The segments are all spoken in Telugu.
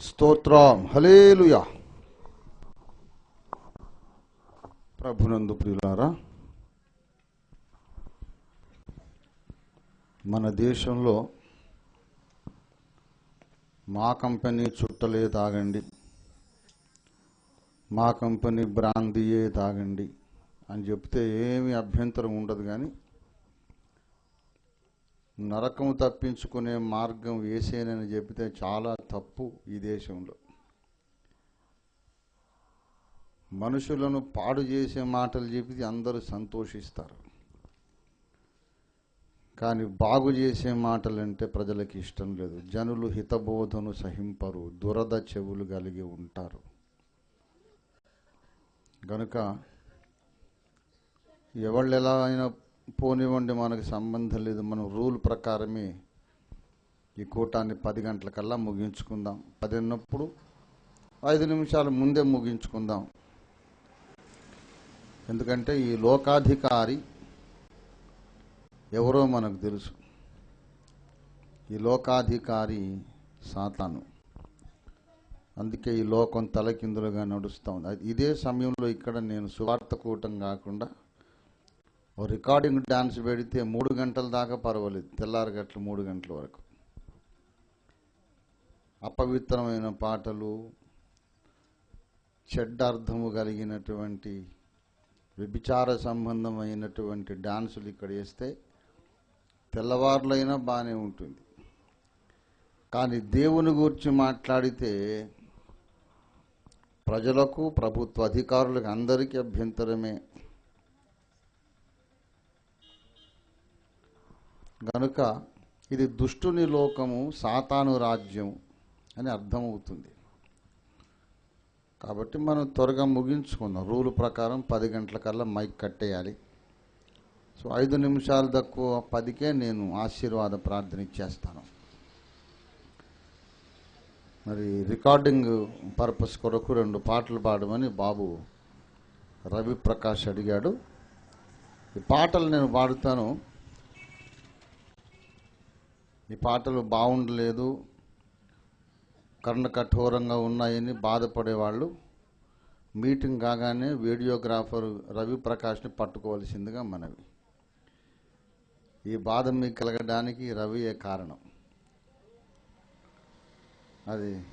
స్తోత్రం. హలేలుయా ప్రభునందు ప్రియులారా మన దేశంలో మా కంపెనీ చుట్టలే తాగండి. మా కంపెనీ బ్రాందీయే తాగండి. అని చెప్తే ఏమి అభ్యంతరం ఉండదు కానీ నరకం తప్పించుకునే మార్గం వేసేనని చెబితే చాలా తప్పు ఈ దేశంలో. మనుషులను పాడు చేసే మాటలు చెబితే అందరూ సంతోషిస్తారు. కానీ బాగు చేసే మాటలంటే ప్రజలకు ఇష్టం లేదు. జనులు హితబోధను సహింపరు దురద చెవులు కలిగి ఉంటారు. గనుక ఎవళ్ళు ఎలా అయినా పోనివ్వండి మనకు సంబంధం లేదు. మనం రూల్ ప్రకారమే ఈ కూటాన్ని పది గంటలకల్లా ముగించుకుందాం. పది అన్నప్పుడు ఐదు నిమిషాల ముందే ముగించుకుందాం. ఎందుకంటే ఈ లోకాధికారి ఎవరో మనకు తెలుసు. ఈ లోకాధికారి సాతాను. అందుకే ఈ లోకం తలకిందులుగా నడుస్తూ ఉంది. ఇదే సమయంలో ఇక్కడ నేను సువార్త కూటం కాకుండా ఓ రికార్డింగ్ డాన్స్ పెడితే మూడు గంటల దాకా పర్వాలేదు. తెల్లారి గట్ల మూడు గంటల వరకు. అపవిత్రమైన పాటలు చెడ్డ అర్థము కలిగినటువంటి వ్యభిచార సంబంధమైనటువంటి డాన్సులు ఇక్కడ వేస్తే తెల్లవారులైనా బాగానే ఉంటుంది. కానీ దేవుని గురించి మాట్లాడితే ప్రజలకు ప్రభుత్వ అధికారులకు అందరికీ అభ్యంతరమే. గనుక ఇది దుష్టుని లోకము సాతాను రాజ్యం అని అర్థమవుతుంది. కాబట్టి మనం త్వరగా ముగించుకుందాం. రూల్ ప్రకారం పది గంటలకల్లా మైక్ కట్టేయాలి. సో ఐదు నిమిషాలు తక్కువ పదికే నేను ఆశీర్వాద ప్రార్థన ఇచ్చేస్తాను. మరి రికార్డింగ్ పర్పస్ కొరకు రెండు పాటలు పాడమని బాబు రవి ప్రకాష్ అడిగాడు. ఈ పాటలు నేను పాడుతాను. ఈ పాటలు బాగుండలేదు కర్ణ కఠోరంగా ఉన్నాయని బాధపడేవాళ్ళు. మీటింగ్ కాగానే వీడియోగ్రాఫర్ రవి ప్రకాష్ని పట్టుకోవాల్సిందిగా మనవి. ఈ బాధ మీకు కలగడానికి రవియే కారణం? అది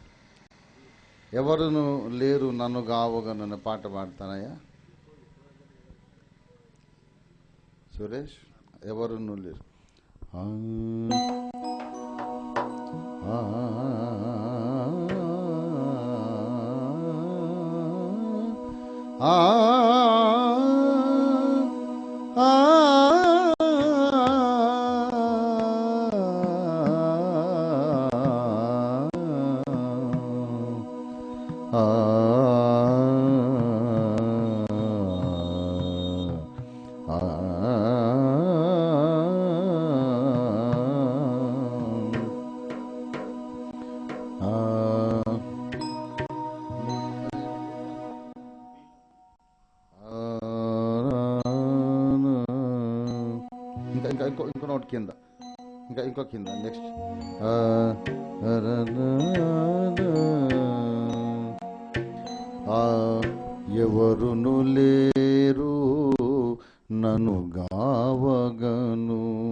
ఎవరును లేరు నన్ను గావగనన్న పాట పాడతానయ్యా? సురేష్ ఎవరును లేరు? Ah కింద. ఇంకా ఇంకో కింద నెక్స్ట్ ఎవరును లేరు నన్ను గావగను.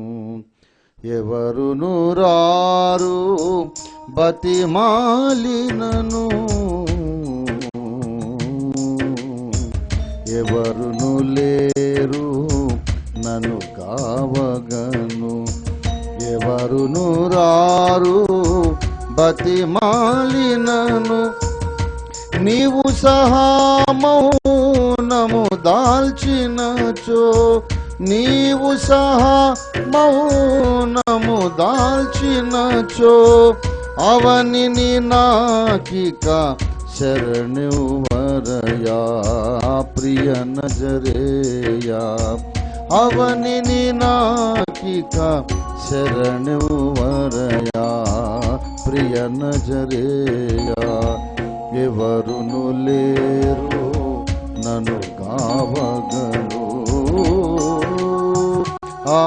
ఎవరును రారు బతిమాలినను. నన్ను కావగను. ఎవరును రారు బతిమాలినను. నీవు సహామౌనము దాల్చినచో నీవు సహా మౌనము దాల్చినచో అవనిని నాకిక శరణువరయా ప్రియ నజరేయా. అవనిని నాకిక శరణువరయా ప్రియ నజరేయా ఎవరును లేరు నన్ను కావగను ఆ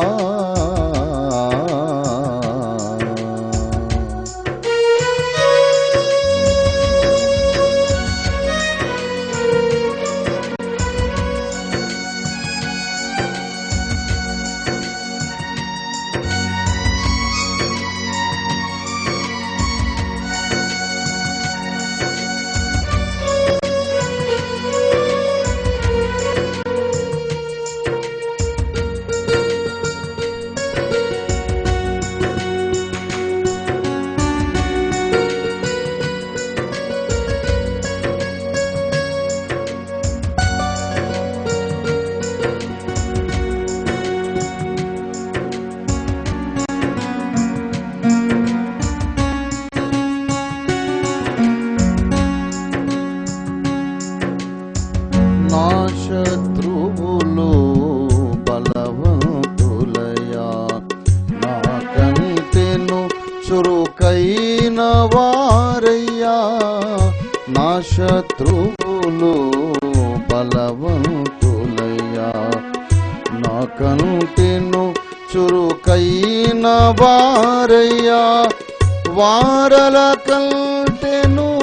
వారల కంటెను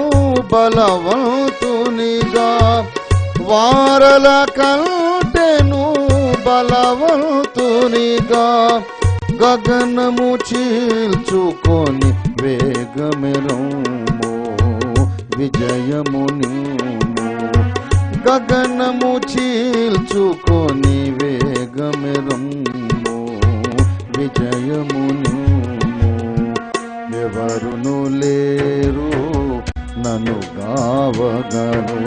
బలవంతునిగా. వారల కంటెను బలవంతునిగా. గగనము చీల్చుకొని వేగమెరము విజయముని గగనము చీల్చుకొని వేగమెరము విజయమును ఎవరును లేరు నన్ను గావగను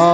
ఆ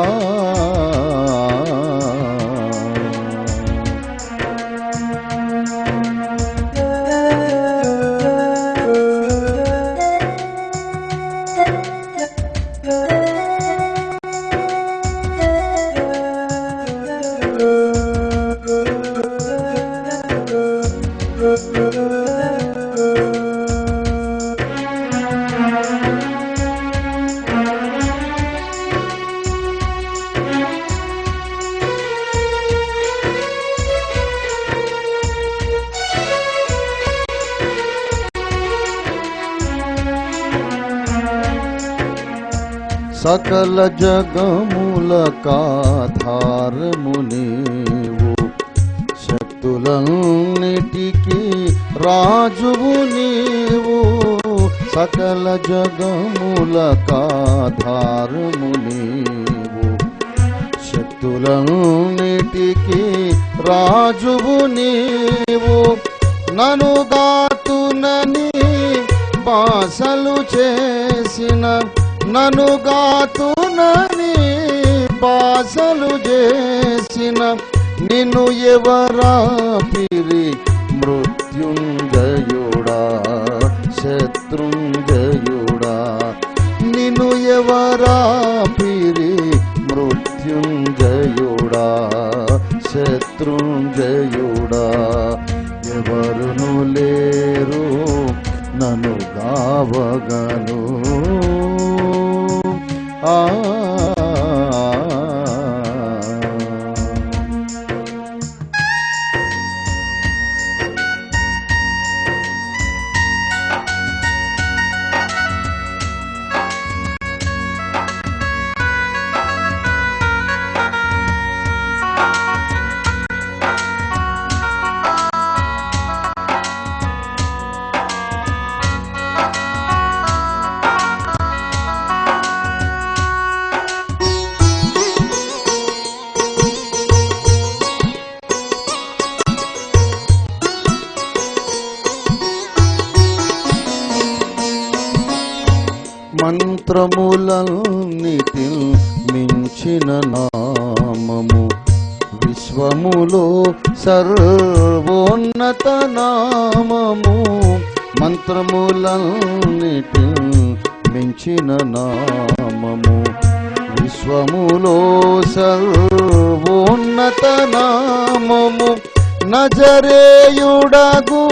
సకల జగముల కాధారము నీవు శక్తులన్నిటికీ రాజువు నీవు. సకల జగముల కాధారము నీవు శక్తులన్నిటికీ రాజువు నీవు. నను గాతునని బాసలు చేసిన నను గాతునని బాసలు చేసిన నిన్ను ఎవరా పిరి మృత్యుంజయుడా శత్రుంజయుడా? నిన్ను ఎవరా పిరి మృత్యుంజయుడా శత్రుంజయుడా? ఎవరును లేరు నన్ను గావగను ఆ మంత్రములన్నిటి మించిన నామము. విశ్వములో సర్వోన్నత నామము. మంత్రములన్నిటి మించిన నామము. విశ్వములో సర్వోన్నత నామము. నజరేయుడగు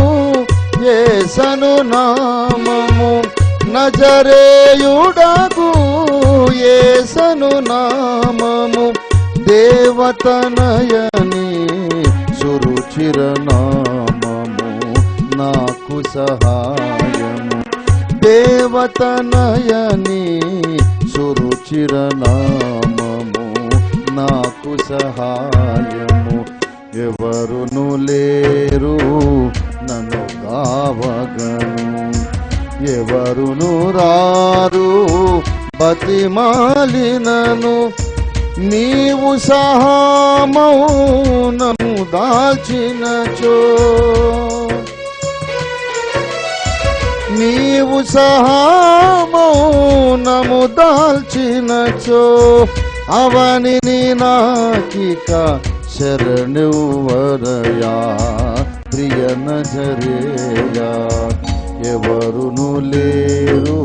ఏసను నామము. నజరేయుడగు ఏసను నామము దేవతనయని సురుచిరనామము నాకు సహాయము. దేవతనయని సురుచిరనామము నాకు సహాయము. ఎవరును లేరు నన్ను కావగను. ఎవరును రారు. బతిమాలినను నీవు సహామౌనము దాచినచో. నీవు సహామౌనము దాల్చినచో. అవని నాకిక శరణువరయా ప్రియ నజరేయా. ఎవరును లేరు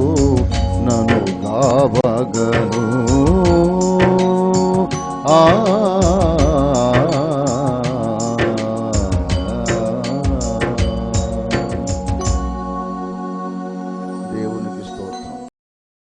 నను కావగను ఆ